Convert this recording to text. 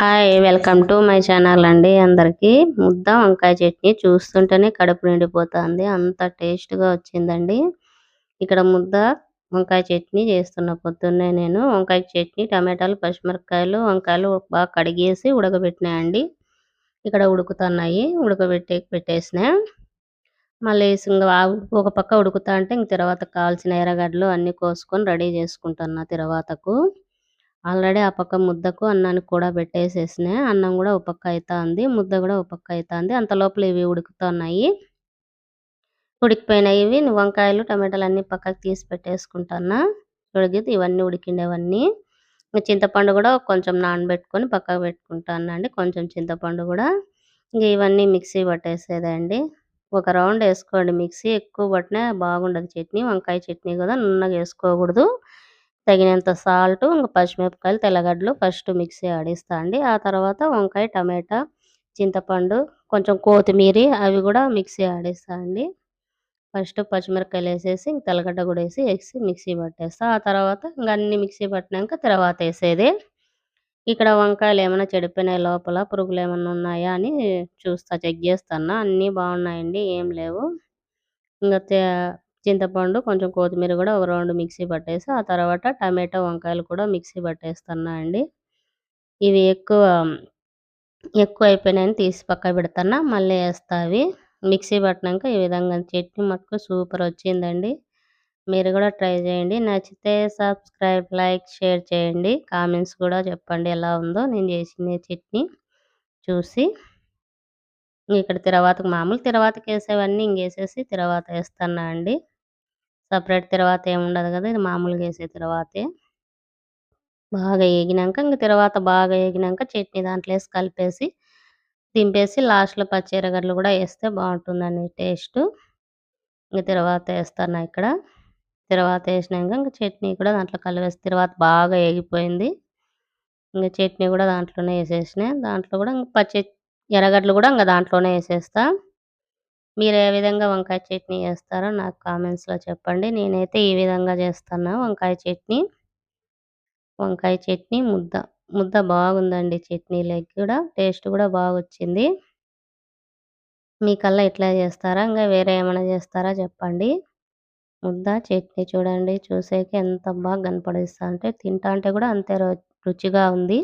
Hi welcome to my channel అండి అందరికి. ముద్ద వంకాయ చట్నీ చూస్తుంటేనే కడుపు నిండిపోతుంది. అంత టేస్ట్గా వచ్చిందండి. ఇక్కడ ముద్ద వంకాయ చట్నీ చేస్తున్న పొద్దున్నే నేను. వంకాయ చట్నీ టమాటాలు పచ్చిమిరపకాయలు వంకాయలు బాగా కడిగేసి ఉడకబెట్టినాయండి. ఇక్కడ ఉడుకుతున్నాయి. ఉడకబెట్టి పెట్టేసిన. మళ్ళీ ఇంకా ఒక పక్క ఉడుకుతా అంటే ఇంక తర్వాత కావాల్సిన ఎర్రగడ్డలు అన్ని కోసుకొని రెడీ చేసుకుంటున్నా తర్వాతకు. ఆల్రెడీ ఆ పక్క ముద్దకు అన్నానికి కూడా పెట్టేసేసిన అన్నం కూడా ఒక పక్క ఉంది ముద్ద కూడా ఒక పక్క ఉంది అంత లోపల ఇవి ఉడుకుతున్నాయి. ఉడికిపోయినాయి ఇవి. వంకాయలు టమాటాలు అన్ని పక్కకు తీసి పెట్టేసుకుంటున్నా ఉడికితే ఇవన్నీ ఉడికిండేవన్నీ. చింతపండు కూడా కొంచెం నానబెట్టుకొని పక్కకు పెట్టుకుంటాను అండి? కొంచెం చింతపండు కూడా. ఇంక ఇవన్నీ మిక్సీ పట్టేసేదండి. ఒక రౌండ్ వేసుకోండి. మిక్సీ ఎక్కువ పట్టినా బాగుండదు. చట్నీ వంకాయ చట్నీ కూడా నున్నగా వేసుకోకూడదు. తగినంత సాల్ట్ ఇంకా పచ్చిమిరపకాయలు తెల్లగడ్డలు ఫస్ట్ మిక్సీ ఆడిస్తా అండి. ఆ తర్వాత వంకాయ టమాటా చింతపండు కొంచెం కొత్తిమీర అవి కూడా మిక్సీ ఆడిస్తా అండి. ఫస్ట్ పచ్చిమిరపకాయలు వేసేసి ఇంక తెల్లగడ్డ కూడా వేసి వేసి మిక్సీ పట్టేస్తా. ఆ తర్వాత ఇంకా అన్ని మిక్సీ పట్టినాక తర్వాత వేసేది. ఇక్కడ వంకాయలు ఏమైనా చెడిపోయినాయి లోపల పురుగులు ఏమైనా ఉన్నాయా అని చూస్తా చెక్ చేస్తాను అన్నీ బాగున్నాయండి ఏం లేవు. ఇంకా చింతపండు కొంచెం కొత్తిమీర కూడా ఒక రౌండ్ మిక్సీ పట్టేసి ఆ తర్వాత టమాటో వంకాయలు కూడా మిక్సీ పట్టేస్తున్నా అండి. ఇవి ఎక్కువ ఎక్కువ అయిపోయినాయని తీసి పక్క పెడతాను మళ్ళీ వేస్తా అవి. మిక్సీ పట్టినాక ఈ విధంగా చట్నీ మటుకు సూపర్ వచ్చిందండి. మీరు కూడా ట్రై చేయండి. నచ్చితే సబ్స్క్రైబ్ లైక్ షేర్ చేయండి. కామెంట్స్ కూడా చెప్పండి ఎలా ఉందో. నేను చేసిన చట్నీ చూసి. ఇక్కడ తిరవాతకు మామూలు తిరవాతకి వేసేవన్నీ ఇంకేసేసి తిరవాత వేస్తున్నా అండి. సపరేట్ తర్వాత ఏముండదు కదా ఇది మామూలుగా వేసే తర్వాతే. బాగా వేగినాక ఇంక తర్వాత బాగా వేగినాక చట్నీ దాంట్లో వేసి కలిపేసి దింపేసి లాస్ట్లో పచ్చిరగడ్లు కూడా వేస్తే బాగుంటుందండి టేస్ట్. ఇంక తర్వాత వేస్తాను ఇక్కడ. తర్వాత వేసినాక ఇంక చట్నీ కూడా దాంట్లో కలిపేసి తర్వాత బాగా వేగిపోయింది ఇంకా చట్నీ కూడా దాంట్లోనే వేసేసిన దాంట్లో కూడా ఇంక పచ్చి ఎర్రగడ్డలు కూడా ఇంకా దాంట్లోనే వేసేస్తా మీరు ఏ విధంగా వంకాయ చట్నీ చేస్తారో నాకు కామెంట్స్లో చెప్పండి. నేనైతే ఈ విధంగా చేస్తాను. వంకాయ చట్నీ. వంకాయ చట్నీ ముద్ద. ముద్ద బాగుందండి చట్నీలోకి కూడా. టేస్ట్ కూడా బాగా వచ్చింది మీకల్లా ఇట్లా చేస్తారా? ఇంకా వేరే ఏమైనా చేస్తారా చెప్పండి. ముద్ద చట్నీ చూడండి. చూసేకి ఎంత బాగా కనపడిస్తా అంటే తింటా అంటే కూడా అంతే రుచిగా ఉంది.